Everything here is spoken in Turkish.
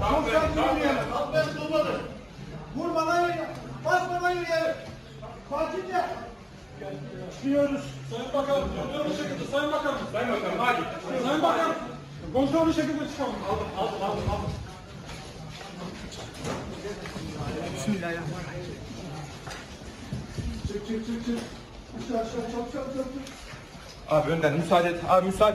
Tamam ben yürüyelim. Tamam ben durmadım. Vurmadan yürüyelim. Basmadan yürüyelim. Fatih de. Çıkıyoruz. Sayın Bakanım, kontrollü şekilde Sayın Bakanım. Sayın Bakanım hadi. Sayın Bakanım, kontrollü şekilde çıkalım. Aldım, aldım, aldım. aldım. Çık çık çık çık. Aşağı aşağı çabuk çabuk çabuk. Abi önden müsaade et. Abi müsaade